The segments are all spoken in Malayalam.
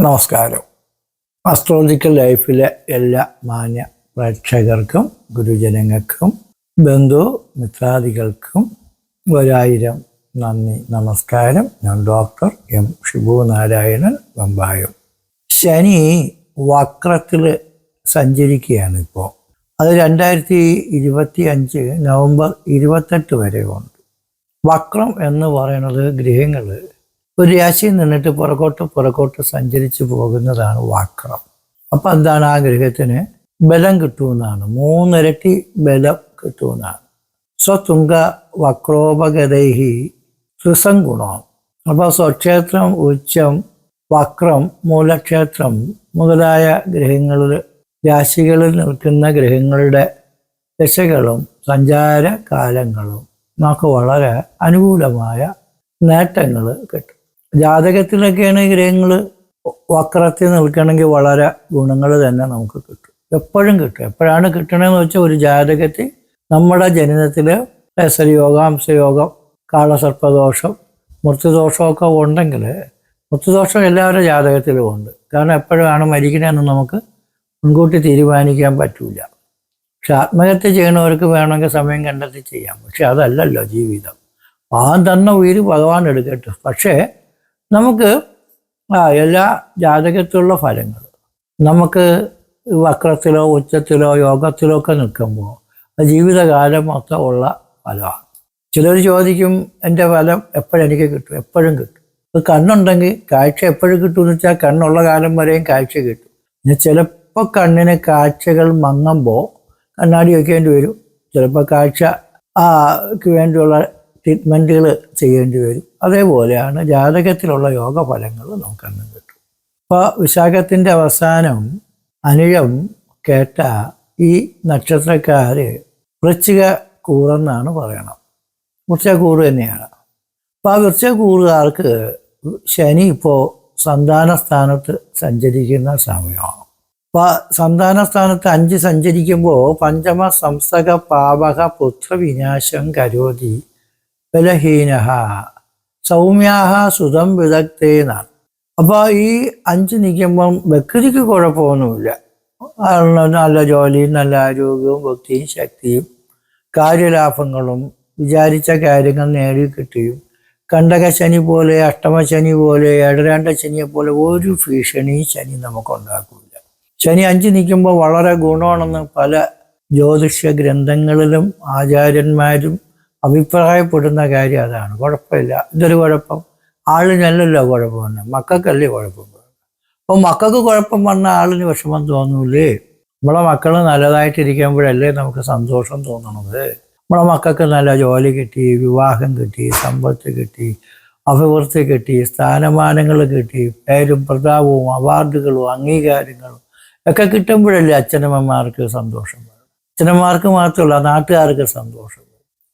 നമസ്കാരം. അസ്ട്രോളജിക്കൽ ലൈഫിലെ എല്ലാ മാന്യ പ്രേക്ഷകർക്കും ഗുരുജനങ്ങൾക്കും ബന്ധു മിത്രാദികൾക്കും ഒരായിരം നന്ദി നമസ്കാരം. ഞാൻ ഡോക്ടർ എം ഷിബു നാരായണൻ വെമ്പായം ശനി വക്രത്തിൽ സഞ്ചരിക്കുകയാണ് ഇപ്പോൾ അത് രണ്ടായിരത്തി ഇരുപത്തി അഞ്ച് നവംബർ ഇരുപത്തെട്ട് വരെ ഉണ്ട് വക്രം എന്ന് പറയുന്നത് ഗ്രഹങ്ങൾ ഒരു രാശിയിൽ നിന്നിട്ട് പുറകോട്ട് പുറകോട്ട് സഞ്ചരിച്ചു പോകുന്നതാണ് വാക്രം. അപ്പം എന്താണ് ആ ഗ്രഹത്തിന് ബലം കിട്ടുമെന്നാണ്. മൂന്നിരട്ടി ബലം കിട്ടുമെന്നാണ്. സ്വതുങ്ക വക്രോപഗതൈഹി ത്രിസംഗുണം. അപ്പോൾ സ്വക്ഷേത്രം ഉച്ചം വക്രം മൂലക്ഷേത്രം മുതലായ ഗ്രഹങ്ങളിൽ രാശികളിൽ നിൽക്കുന്ന ഗ്രഹങ്ങളുടെ ദശകളും സഞ്ചാര കാലങ്ങളും നമുക്ക് വളരെ അനുകൂലമായ നേട്ടങ്ങൾ കിട്ടും. ജാതകത്തിലൊക്കെയാണ് ഗ്രഹങ്ങൾ വക്രത്തിൽ നിൽക്കണമെങ്കിൽ വളരെ ഗുണങ്ങൾ തന്നെ നമുക്ക് കിട്ടും. എപ്പോഴും കിട്ടും. എപ്പോഴാണ് കിട്ടണമെന്ന് വെച്ചാൽ ഒരു ജാതകത്തിൽ നമ്മുടെ ജനനത്തിൽ ലസരയോഗം അംശയോഗം കാളസർപ്പദോഷം മൃത്യുദോഷമൊക്കെ ഉണ്ടെങ്കിൽ മൃത്യുദോഷം എല്ലാവരുടെ ജാതകത്തിലും ഉണ്ട്. കാരണം എപ്പോഴാണ് മരിക്കണമെന്ന് നമുക്ക് മുൻകൂട്ടി തീരുമാനിക്കാൻ പറ്റില്ല പക്ഷെ ആത്മഹത്യ ചെയ്യണവർക്ക് വേണമെങ്കിൽ സമയം കണ്ടെത്തി ചെയ്യാം. പക്ഷെ അതല്ലല്ലോ ജീവിതം. പാവം തന്ന ഉയര് ഭഗവാൻ എടുക്കട്ടെ. പക്ഷേ നമുക്ക് ആ എല്ലാ ജാതകത്തിലുള്ള ഫലങ്ങൾ. നമുക്ക് വക്രത്തിലോ ഉച്ചത്തിലോ യോഗത്തിലോ ഒക്കെ നിൽക്കുമ്പോൾ ജീവിതകാലം മൊത്തം ഉള്ള ഫലമാണ്. ചിലർ ചോദിക്കും എന്റെ ഫലം എപ്പോഴെനിക്ക് കിട്ടും എപ്പോഴും കിട്ടും? ഇത് കണ്ണുണ്ടെങ്കിൽ കാഴ്ച എപ്പോഴും കിട്ടുമെന്ന് വെച്ചാൽ കണ്ണുള്ള കാലം വരെയും കാഴ്ച കിട്ടും. പിന്നെ ചിലപ്പോൾ കണ്ണിന് കാഴ്ചകൾ മങ്ങുമ്പോൾ കണ്ണാടി വയ്ക്കേണ്ടി വരും. ചിലപ്പോൾ കാഴ്ച ആ വേണ്ടിയുള്ള ട്രീറ്റ്മെന്റുകൾ ചെയ്യേണ്ടി വരും. അതേപോലെയാണ് ജാതകത്തിലുള്ള യോഗഫലങ്ങൾ നമുക്ക് അന്ന് കിട്ടും. അപ്പോൾ വിശാഖത്തിന്റെ അവസാനം അനിഴം കേട്ട ഈ നക്ഷത്രക്കാർ വൃശ്ചിക കൂറെന്നാണ് പറയണം. വൃശ്ചിക കൂറ് തന്നെയാണ്. അപ്പോൾ ആ വൃശ്ചിക കൂറുകാർക്ക് ശനി ഇപ്പോൾ സന്താന സ്ഥാനത്ത് സഞ്ചരിക്കുന്ന സമയമാണ്. അപ്പോൾ സന്താന സ്ഥാനത്ത് അഞ്ച് സഞ്ചരിക്കുമ്പോൾ പഞ്ചമ സംസക പാവക പുത്രവിനാശം കരോതി ബലഹീന സൗമ്യാഹ സുതം വിദഗ്ധേന്നാണ് അപ്പോൾ ഈ അഞ്ച് നിൽക്കുമ്പം വ്യക്തിക്ക് കുഴപ്പമൊന്നുമില്ല. നല്ല ജോലിയും നല്ല ആരോഗ്യവും ഭക്തിയും ശക്തിയും കാര്യലാഭങ്ങളും വിചാരിച്ച കാര്യങ്ങൾ നേടിക്കിട്ടുകയും കണ്ടക ശനി പോലെ അഷ്ടമശനി പോലെ ഏഴരാണ്ട ശനിയെ പോലെ ഒരു ഭീഷണിയും ശനി നമുക്കുണ്ടാക്കില്ല ശനി അഞ്ച് നിൽക്കുമ്പോൾ വളരെ ഗുണമാണെന്ന് പല ജ്യോതിഷ ഗ്രന്ഥങ്ങളിലും ആചാര്യന്മാരും അഭിപ്രായപ്പെടുന്ന കാര്യം അതാണ്. കുഴപ്പമില്ല. ഇതൊരു കുഴപ്പം. ആളിനല്ലല്ലോ കുഴപ്പം വന്നെ മക്കൾക്കല്ലേ കുഴപ്പം? അപ്പോൾ മക്കൾക്ക് കുഴപ്പം വന്ന ആളിന് വിഷമം തോന്നൂലേ? നമ്മളെ മക്കൾ നല്ലതായിട്ടിരിക്കുമ്പോഴല്ലേ നമുക്ക് സന്തോഷം തോന്നണത്? നമ്മളെ മക്കൾക്ക് നല്ല ജോലി കിട്ടി വിവാഹം കിട്ടി സമ്പത്ത് കിട്ടി അഭിവൃദ്ധി കിട്ടി സ്ഥാനമാനങ്ങൾ കിട്ടി പേരും പ്രതാപവും അവാർഡുകളും അംഗീകാരങ്ങളും ഒക്കെ കിട്ടുമ്പോഴല്ലേ അച്ഛനമ്മമാർക്ക് സന്തോഷം അച്ഛനമ്മമാർക്ക് മാത്രമല്ല നാട്ടുകാർക്ക് സന്തോഷം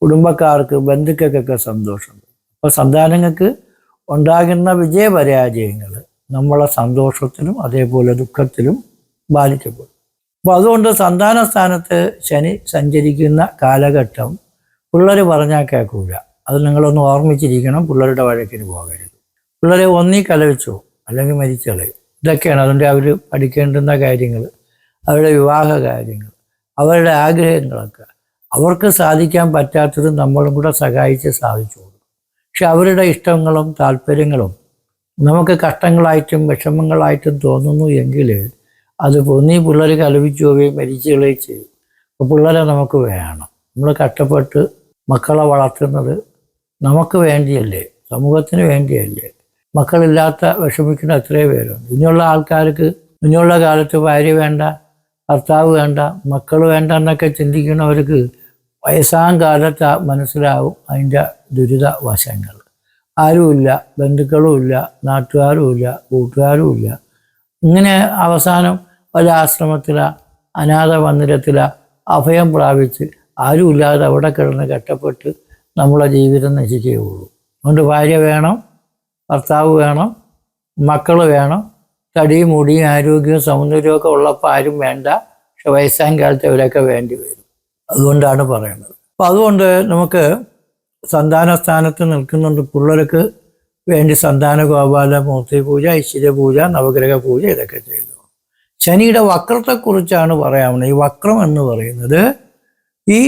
കുടുംബക്കാർക്ക് ബന്ധുക്കൾക്കൊക്കെ സന്തോഷം. വരും അപ്പോൾ സന്താനങ്ങൾക്ക് ഉണ്ടാകുന്ന വിജയപരാജയങ്ങൾ നമ്മളെ സന്തോഷത്തിലും അതേപോലെ ദുഃഖത്തിലും ബാധിക്കപ്പെടും. അപ്പോൾ അതുകൊണ്ട് സന്താന സ്ഥാനത്ത് ശനി സഞ്ചരിക്കുന്ന കാലഘട്ടം പിള്ളേർ പറഞ്ഞാൽ കേൾക്കൂല. അത് നിങ്ങളൊന്ന് ഓർമ്മിച്ചിരിക്കണം പിള്ളേരുടെ വഴക്കിന് പോകരുത്. പിള്ളേരെ ഒന്നീ കലവിച്ചോ അല്ലെങ്കിൽ മരിച്ചളയും ഇതൊക്കെയാണ് അതുകൊണ്ട് അവർ പഠിക്കേണ്ടുന്ന കാര്യങ്ങൾ അവരുടെ വിവാഹ കാര്യങ്ങൾ അവരുടെ ആഗ്രഹങ്ങളൊക്കെ. അവർക്ക് സാധിക്കാൻ പറ്റാത്തത് നമ്മളും കൂടെ സഹായിച്ച് സാധിച്ചു പക്ഷെ അവരുടെ ഇഷ്ടങ്ങളും താല്പര്യങ്ങളും നമുക്ക് കഷ്ടങ്ങളായിട്ടും വിഷമങ്ങളായിട്ടും തോന്നുന്നു എങ്കിൽ അത് പൊന്നി പിള്ളേർ കലപിച്ചു പോവുകയും മരിച്ചു കളയുകയും ചെയ്യും. അപ്പോൾ പിള്ളേരെ നമുക്ക് വേണം. നമ്മൾ കഷ്ടപ്പെട്ട് മക്കളെ വളർത്തുന്നത് നമുക്ക് വേണ്ടിയല്ലേ? സമൂഹത്തിന് വേണ്ടിയല്ലേ? മക്കളില്ലാത്ത വിഷമിക്കുന്ന എത്രയോ പേരുണ്ട്. ഇനിയുള്ള ആൾക്കാർക്ക് ഇനിയുള്ള കാലത്ത് ഭാര്യ വേണ്ട ഭർത്താവ് വേണ്ട മക്കൾ വേണ്ട എന്നൊക്കെ ചിന്തിക്കുന്നവർക്ക് വയസ്സാം കാലത്ത് മനസ്സിലാവും അതിന്റെ ദുരിത വശങ്ങൾ ആരുമില്ല ബന്ധുക്കളുമില്ല നാട്ടുകാരുമില്ല കൂട്ടുകാരുമില്ല. ഇങ്ങനെ അവസാനം ഒരു ആശ്രമത്തില അനാഥ മന്ദിരത്തില അഭയം പ്രാപിച്ച് ആരുമില്ലാതെ അവിടെ കിടന്ന് കെട്ടപ്പെട്ട് നമ്മളെ ജീവിതം നശിക്കുകയുള്ളൂ. അതുകൊണ്ട് ഭാര്യ വേണം ഭർത്താവ് വേണം മക്കൾ വേണം തടിയും മുടി ആരോഗ്യവും സൗന്ദര്യവും ഒക്കെ ഉള്ളപ്പോൾ ആരും വേണ്ട. പക്ഷെ വയസ്സാം കാലത്ത് അവരൊക്കെ വേണ്ടി വരും. അതുകൊണ്ടാണ് പറയുന്നത്. അപ്പം അതുകൊണ്ട് നമുക്ക് സന്താന സ്ഥാനത്ത് നിൽക്കുന്നുണ്ട് പിള്ളേർക്ക് വേണ്ടി സന്താന ഗോപാല മൂർത്തി പൂജ ഐശ്വര്യ പൂജ നവഗ്രഹ പൂജ ഇതൊക്കെ ചെയ്തു. ശനിയുടെ വക്രത്തെക്കുറിച്ചാണ് പറയാവുന്നത് ഈ വക്രം എന്ന് പറയുന്നത് ഈ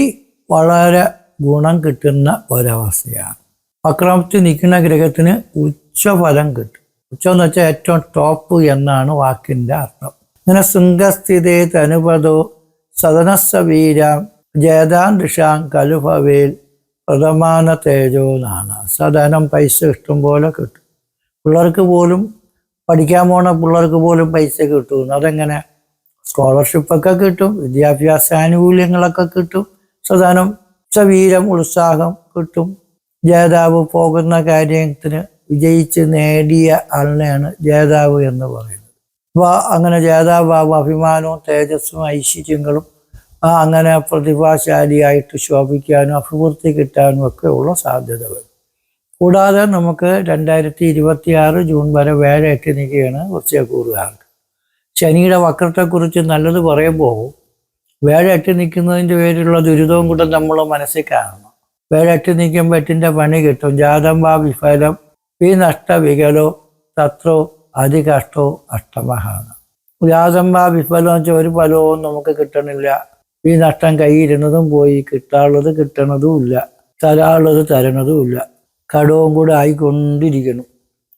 വളരെ ഗുണം കിട്ടുന്ന ഒരവസ്ഥയാണ്. വക്രത്തിൽ നിൽക്കുന്ന ഗ്രഹത്തിന് ഉച്ചഫലം കിട്ടും. ഉച്ചം വെച്ചാൽ ഏറ്റവും ടോപ്പ് എന്നാണ് വാക്കിന്റെ അർത്ഥം. ഇങ്ങനെ ശൃംഗസ്ഥിതേ തനുപതു സദനസ്സവീരം ജേതാൻ ദിഷാം കലുഭവേൽ പ്രഥമാന തേജോ എന്നാണ്. സദനം പൈസ ഇഷ്ടം പോലെ കിട്ടും. പിള്ളേർക്ക് പോലും പഠിക്കാൻ പോണ പിള്ളേർക്ക് പോലും പൈസ കിട്ടും. അതെങ്ങനെ? സ്കോളർഷിപ്പൊക്കെ കിട്ടും വിദ്യാഭ്യാസ ആനുകൂല്യങ്ങളൊക്കെ കിട്ടും സദനം സവീരം ഉത്സാഹം കിട്ടും. ജേതാവ് പോകുന്ന കാര്യത്തിന് വിജയിച്ച് നേടിയ ആളിനെയാണ് ജേതാവ് എന്ന് പറയുന്നത്. അപ്പോൾ അങ്ങനെ ജേതാവാകും അഭിമാനവും തേജസ്സും ഐശ്വര്യങ്ങളും അങ്ങനെ പ്രതിഭാശാലിയായിട്ട് ശോഭിക്കാനും അഭിവൃദ്ധി കിട്ടാനും ഒക്കെ ഉള്ള സാധ്യതകൾ. കൂടാതെ നമുക്ക് രണ്ടായിരത്തി ഇരുപത്തി ആറ് ജൂൺ വരെ വേഴയിട്ട് നിൽക്കുകയാണ് വൃശ്ചയക്കൂറുകാർക്ക് ശനിയുടെ വക്രത്തെക്കുറിച്ച് നല്ലത് പറയുമ്പോൾ വേഴറ്റ് നിൽക്കുന്നതിന്റെ പേരിലുള്ള ദുരിതവും കൂടെ നമ്മൾ മനസ്സിൽ കാണണം. വേഴറ്റ് നിൽക്കുമ്പോൾ എട്ടിന്റെ പണി കിട്ടും. ജാതം വാ വിഫലം ഈ നഷ്ടവികലോ തത്രോ അതികഷ്ടോ അഷ്ടമഹാണ് വാ വിഫലം വെച്ചാൽ ഒരു ഫലവും നമുക്ക് കിട്ടണില്ല. ഈ നഷ്ടം കൈയിരുന്നതും പോയി കിട്ടാനുള്ളത് കിട്ടണതും ഇല്ല തരാനുള്ളത് തരണതും ഇല്ല കടവും കൂടെ ആയിക്കൊണ്ടിരിക്കണം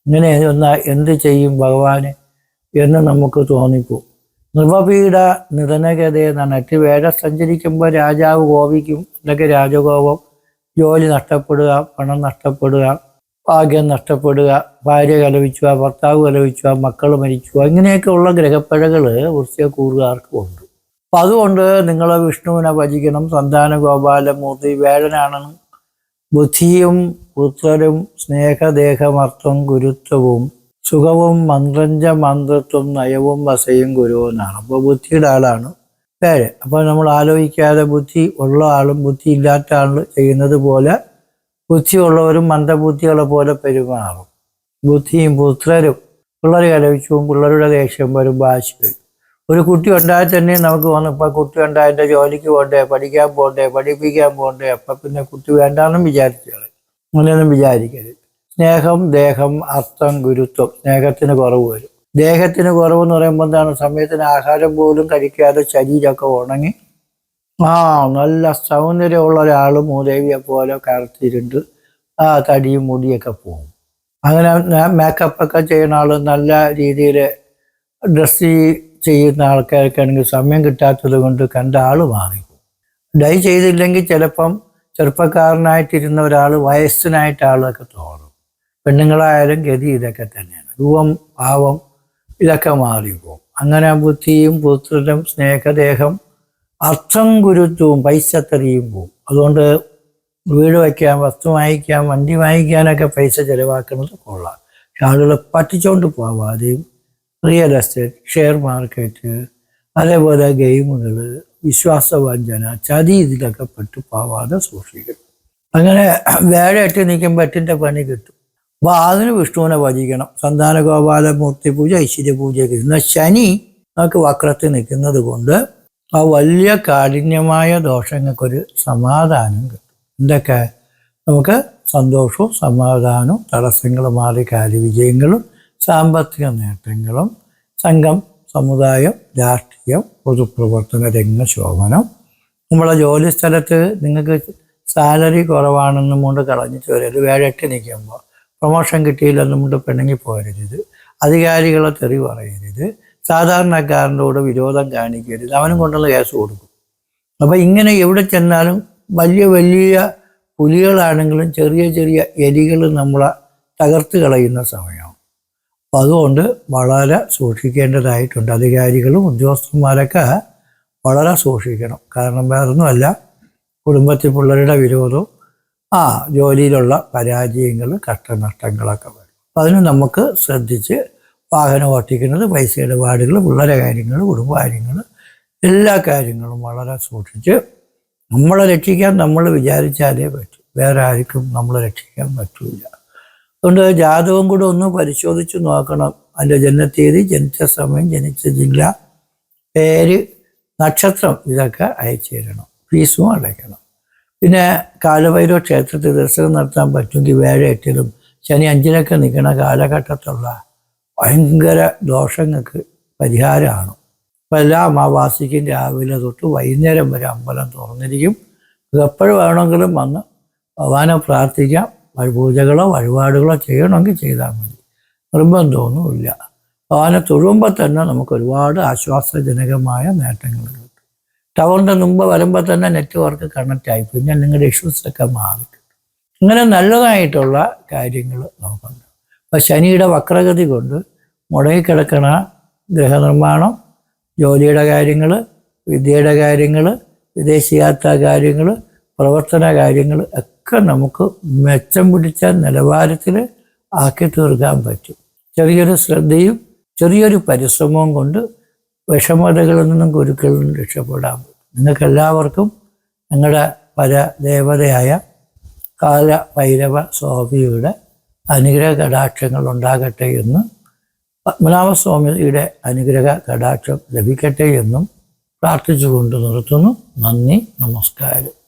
ഇങ്ങനെ ഒന്നാ എന്ത് ചെയ്യും ഭഗവാന് എന്ന് നമുക്ക് തോന്നിപ്പോവും നിർവപീഡ എന്നാണ്. നനറ്റ് വേഴ സഞ്ചരിക്കുമ്പോൾ രാജാവ് കോപിക്കും. എന്തൊക്കെ രാജകോപം. ജോലി നഷ്ടപ്പെടുക പണം നഷ്ടപ്പെടുക ഭാഗ്യം നഷ്ടപ്പെടുക ഭാര്യ കലവിച്ചുക ഭർത്താവ് കലവിച്ചുക മക്കൾ മരിച്ചുക ഇങ്ങനെയൊക്കെ ഉള്ള ഗ്രഹപ്പിഴകൾ കൂറുകാർക്കും ഉണ്ട്. അപ്പം അതുകൊണ്ട് നിങ്ങൾ വിഷ്ണുവിനെ ഭജിക്കണം സന്താന ഗോപാലമൂർത്തി വേഴനാണെന്ന് ബുദ്ധിയും പുത്രരും സ്നേഹദേഹമർത്ഥം ഗുരുത്വവും സുഖവും മന്ത്രഞ്ച മന്ത്രത്വം നയവും വസയും ഗുരുവെന്നാണ് അപ്പോൾ ബുദ്ധിയുടെ ആളാണ് പേര് അപ്പോൾ നമ്മൾ ആലോചിക്കാതെ ബുദ്ധി ഉള്ള ആളും ബുദ്ധി ഇല്ലാത്ത ആളും ചെയ്യുന്നത് പോലെ ബുദ്ധിയുള്ളവരും മന്ദബുദ്ധികളെ പോലെ പെരുമാറും. ബുദ്ധിയും പുത്രരും പിള്ളേർ കലവിച്ചും പിള്ളേരുടെ ദേഷ്യം വരും വാശി വരും. ഒരു കുട്ടി ഉണ്ടായാൽ തന്നെ നമുക്ക് വന്ന് ഇപ്പം കുട്ടി ഉണ്ടായതിന്റെ ജോലിക്ക് പോകണ്ടേ പഠിക്കാൻ പോകണ്ടേ പഠിപ്പിക്കാൻ പോകണ്ടേ അപ്പം പിന്നെ കുട്ടി വേണ്ടാന്നും വിചാരിച്ചത് അങ്ങനെയൊന്നും വിചാരിക്കരുത്. സ്നേഹം ദേഹം അർത്ഥം ഗുരുത്വം സ്നേഹത്തിന് കുറവ് വരും. ദേഹത്തിന് കുറവെന്ന് പറയുമ്പോൾ എന്താണ്? സമയത്തിന് ആഹാരം പോലും കഴിക്കാതെ ശരീരമൊക്കെ ഉണങ്ങി ആ നല്ല സൗന്ദര്യമുള്ള ഒരാൾ മൂദേവിയെ പോലെ കറുത്തിരുണ്ട് ആ തടിയും മുടിയൊക്കെ പോകും അങ്ങനെ മേക്കപ്പ് ഒക്കെ ചെയ്യുന്ന ആൾ നല്ല രീതിയിൽ ഡ്രസ്സ് ചെയ്യുന്ന ആൾക്കാർക്ക് ആണെങ്കിൽ സമയം കിട്ടാത്തത് കൊണ്ട് കണ്ട ആൾ മാറിപ്പോകും ഡൈ ചെയ്തില്ലെങ്കിൽ ചിലപ്പം ചെറുപ്പക്കാരനായിട്ടിരുന്ന ഒരാൾ വയസ്സിനായിട്ട് ആളൊക്കെ തോന്നും. പെണ്ണുങ്ങളായാലും ഗതി ഇതൊക്കെ തന്നെയാണ്. രൂപം ഭാവം ഇതൊക്കെ മാറിപ്പോകും അങ്ങനെ ബുദ്ധിയും പുത്രനും സ്നേഹദേഹം അർത്ഥം ഗുരുത്വവും പൈസത്തെറിയും പോവും. അതുകൊണ്ട് വീട് വയ്ക്കാൻ വസ്തു വാങ്ങിക്കാൻ വണ്ടി വാങ്ങിക്കാനൊക്കെ പൈസ ചിലവാക്കുന്നത് കൊള്ളാം. പക്ഷെ ആളുകളെ പറ്റിച്ചോണ്ട് പോവാതെയും റിയൽ എസ്റ്റേറ്റ് ഷെയർ മാർക്കറ്റ് അതേപോലെ ഗെയിമുകൾ വിശ്വാസവഞ്ചന ചതി ഇതിലൊക്കെ പെട്ട് പോവാതെ സൂക്ഷിക്കണം അങ്ങനെ വേഴയിട്ട് നിൽക്കുമ്പോൾ എട്ടിന്റെ പണി കിട്ടും. അപ്പോൾ അതിന് വിഷ്ണുവിനെ ഭജിക്കണം. സന്താന ഗോപാലമൂർത്തി പൂജ ഐശ്വര്യ പൂജയൊക്കെ. എന്നാൽ ശനി നമുക്ക് വക്രത്തിൽ നിൽക്കുന്നത് കൊണ്ട് ആ വലിയ കാഠിന്യമായ ദോഷങ്ങൾക്കൊരു സമാധാനം കിട്ടും. എന്തൊക്കെ? നമുക്ക് സന്തോഷവും സമാധാനവും തടസ്സങ്ങൾ മാറി കാര്യവിജയങ്ങളും സാമ്പത്തിക നേട്ടങ്ങളും സംഘം സമുദായം രാഷ്ട്രീയം പൊതുപ്രവർത്തന രംഗശോഭനം നമ്മളെ ജോലി സ്ഥലത്ത് നിങ്ങൾക്ക് സാലറി കുറവാണെന്നും കൊണ്ട് കളഞ്ഞിട്ട് വരരുത് വേഴട്ടി നിൽക്കുമ്പോൾ പ്രൊമോഷൻ കിട്ടിയില്ലെന്നും കൊണ്ട് പിണങ്ങി പോരരുത്. അധികാരികളെ തെറി പറയരുത്. സാധാരണക്കാരന്റെ കൂടെ വിരോധം കാണിക്കരുത്. അവനും കൊണ്ടുള്ള കേസ് കൊടുക്കും. അപ്പം ഇങ്ങനെ എവിടെ ചെന്നാലും വലിയ വലിയ പുലികളാണെങ്കിലും ചെറിയ ചെറിയ എലികൾ നമ്മളെ തകർത്ത് കളയുന്ന സമയമാണ്. അപ്പം അതുകൊണ്ട് വളരെ സൂക്ഷിക്കേണ്ടതായിട്ടുണ്ട്. അധികാരികളും ഉദ്യോഗസ്ഥന്മാരൊക്കെ വളരെ സൂക്ഷിക്കണം. കാരണം വേറൊന്നുമല്ല കുടുംബത്തിൽ പിള്ളേരുടെ വിരോധവും ആ ജോലിയിലുള്ള പരാജയങ്ങൾ കഷ്ടനഷ്ടങ്ങളൊക്കെ വരും. അപ്പം അതിന് നമുക്ക് ശ്രദ്ധിച്ച് വാഹനം ഓട്ടിക്കുന്നത് പൈസ ഇടപാടുകൾ പിള്ളേരെ കാര്യങ്ങൾ കുടുംബകാര്യങ്ങൾ എല്ലാ കാര്യങ്ങളും വളരെ സൂക്ഷിച്ച് നമ്മളെ രക്ഷിക്കാൻ നമ്മൾ വിചാരിച്ചാലേ പറ്റും. വേറെ ആർക്കും നമ്മളെ രക്ഷിക്കാൻ പറ്റില്ല അതുകൊണ്ട് ജാതകം കൂടെ ഒന്ന് പരിശോധിച്ച് നോക്കണം. അതിന്റെ ജനനത്തീയതി ജനിച്ച സമയം ജനിച്ച ജില്ല പേര് നക്ഷത്രം ഇതൊക്കെ അയച്ചു തരണം. ഫീസും അടയ്ക്കണം. പിന്നെ കാലഭൈരവ ക്ഷേത്രത്തിൽ ദർശനം നടത്താൻ പറ്റുമെങ്കിൽ വേഴ എട്ടിലും ശനി അഞ്ചിലൊക്കെ നിൽക്കുന്ന കാലഘട്ടത്തുള്ള ഭയങ്കര ദോഷങ്ങൾക്ക് പരിഹാരമാണ്. അപ്പം എല്ലാ അമാവാസിക്കും രാവിലെ തൊട്ട് വൈകുന്നേരം വരെ അമ്പലം തുറന്നിരിക്കും. എപ്പോഴും വേണമെങ്കിലും വന്ന് ഭഗവാനെ പ്രാർത്ഥിക്കാം. വഴിപൂജകളോ വഴിപാടുകളോ ചെയ്യണമെങ്കിൽ ചെയ്താൽ മതി. നിർബന്ധമൊന്നുമില്ല ഭഗവാനെ തൊഴുമ്പോൾ തന്നെ നമുക്ക് ഒരുപാട് ആശ്വാസജനകമായ നേട്ടങ്ങൾ കിട്ടും. ടവറിന്റെ മുമ്പ് വരുമ്പോൾ തന്നെ നെറ്റ്വർക്ക് കണക്റ്റായി പിന്നെ നിങ്ങളുടെ ഇഷ്യൂസൊക്കെ മാറി ഇങ്ങനെ നല്ലതായിട്ടുള്ള കാര്യങ്ങൾ നമുക്കുണ്ട് അപ്പോൾ ശനിയുടെ വക്രഗതി കൊണ്ട് മുടങ്ങിക്കിടക്കണ ഗൃഹനിർമ്മാണം ജോലിയുടെ കാര്യങ്ങൾ വിദ്യയുടെ കാര്യങ്ങൾ വിദേശയാത്രാ കാര്യങ്ങൾ പ്രവർത്തന കാര്യങ്ങൾ ഒക്കെ നമുക്ക് മെച്ചം പിടിച്ച നിലവാരത്തിൽ ആക്കി തീർക്കാൻ പറ്റും. ചെറിയൊരു ശ്രദ്ധയും ചെറിയൊരു പരിശ്രമവും കൊണ്ട് വിഷമതകളിൽ നിന്നും ഗുരുക്കളിൽ നിന്നും രക്ഷപ്പെടാൻ പറ്റും. നിങ്ങൾക്ക് എല്ലാവർക്കും നിങ്ങളുടെ പരദേവതയായ കാല ഭൈരവ സ്വാമിയുടെ അനുഗ്രഹ കടാക്ഷങ്ങൾ ഉണ്ടാകട്ടെ എന്ന് പത്മനാഭസ്വാമിയുടെ അനുഗ്രഹ കടാക്ഷം ലഭിക്കട്ടെ എന്നും പ്രാർത്ഥിച്ചുകൊണ്ട് നിർത്തുന്നു. നന്ദി നമസ്കാരം.